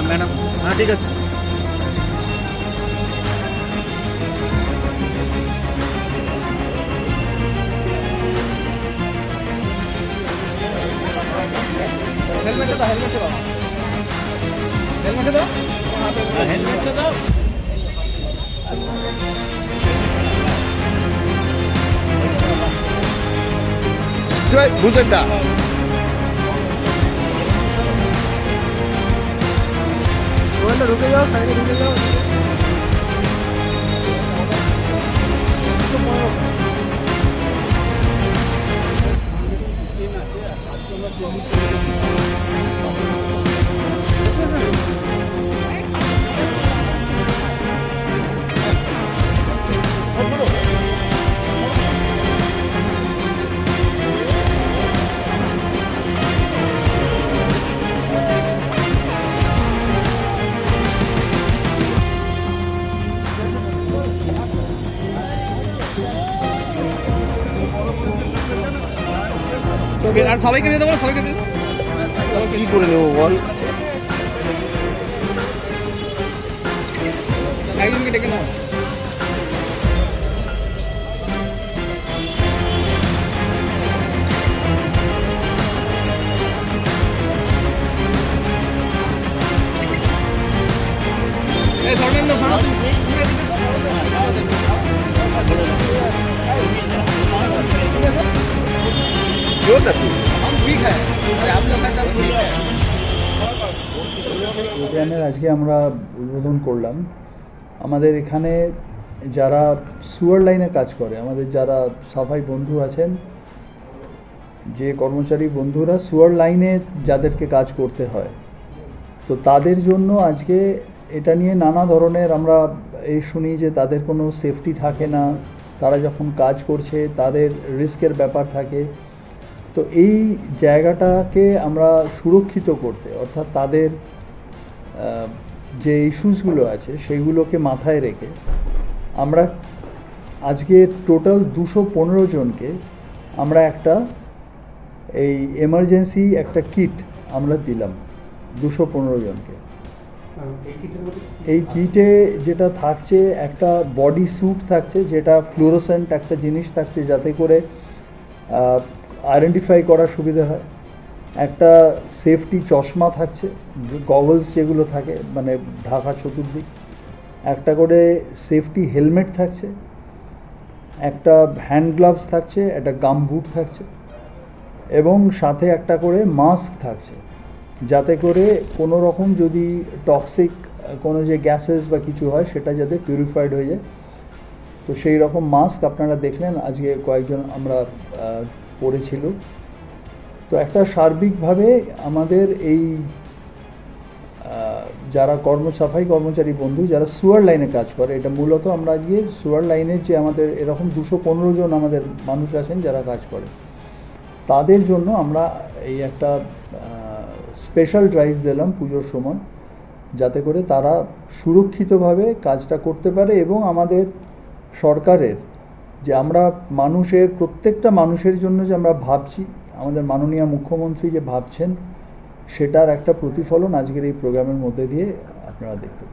হ্যাঁ ম্যাডাম। হ্যাঁ ঠিক আছে। হেলমেটটা দাও হেলমেটটা দাও। হেলমেটটা দাও। হেলমেটটা দাও। বুঝেন দা 这个楼跟幺三个楼 আর সবাইকে দিয়ে দেবো সবাইকে নিয়ে কি করে নেব বল? একজনকে ডেকে নাও। জোর না তুই हम ठीक है आप लोग का काम ठीक है প্রোগ্রামের আজকে আমরা উদ্বোধন করলাম আমাদের এখানে যারা সুয়ার লাইনে কাজ করে আমাদের যারা সাফাই বন্ধু আছেন যে কর্মচারী বন্ধুরা সুয়ার লাইনে যাদেরকে কাজ করতে হয় তো তাদের জন্য আজকে এটা নিয়ে নানা ধরনের আমরা এই শুনি যে তাদের কোনো সেফটি থাকে না তারা যখন কাজ করছে তাদের রিস্কের ব্যাপার থাকে তো এই জায়গাটাকে আমরা সুরক্ষিত করতে অর্থাৎ তাদের যে ইস্যুসগুলো আছে সেইগুলোকে মাথায় রেখে আমরা আজকে টোটাল দুশো পনেরো জনকে আমরা একটা এই এমার্জেন্সি একটা কিট আমরা দিলাম দুশো পনেরো জনকে। এই কিটে যেটা থাকছে একটা বডি স্যুট থাকছে যেটা ফ্লোরোসেন্ট একটা জিনিস থাকছে যাতে করে আইডেন্টিফাই করার সুবিধা হয়। একটা সেফটি চশমা থাকছে গগলস যেগুলো থাকে মানে ঢাকা চতুর্দিক। একটা করে সেফটি হেলমেট থাকছে, একটা হ্যান্ড গ্লাভস থাকছে, একটা গাম বুট থাকছে এবং সাথে একটা করে মাস্ক থাকছে। যাতে করে কোনো রকম যদি টক্সিক কোনো যে গ্যাসেস বা কিছু হয়, সেটা যাতে পিউরিফাইড হয়ে যায়। তো সেই রকম মাস্ক আপনারা দেখলেন, আজকে কয়েকজন আমরা আহ, পরেছিল তো একটা সার্বিকভাবে আমাদের এই যারা কর্ম সাফাই কর্মচারী বন্ধু যারা সুয়ার লাইনে কাজ করে এটা মূলত আমরা আজকে সুয়ার লাইনের যে আমাদের এরকম দুশো পনেরো জন আমাদের মানুষ আছেন যারা কাজ করে তাদের জন্য আমরা এই একটা স্পেশাল ড্রাইভ দিলাম পুজোর সময় যাতে করে তারা সুরক্ষিতভাবে কাজটা করতে পারে এবং আমাদের সরকারের যে আমরা মানুষের, প্রত্যেকটা মানুষের জন্য যে আমরা ভাবছি, আমাদের মাননীয় মুখ্যমন্ত্রী যে ভাবছেন, সেটার একটা প্রতিফলন আজকের এই প্রোগ্রামের মধ্যে দিয়ে আপনারা দেখতে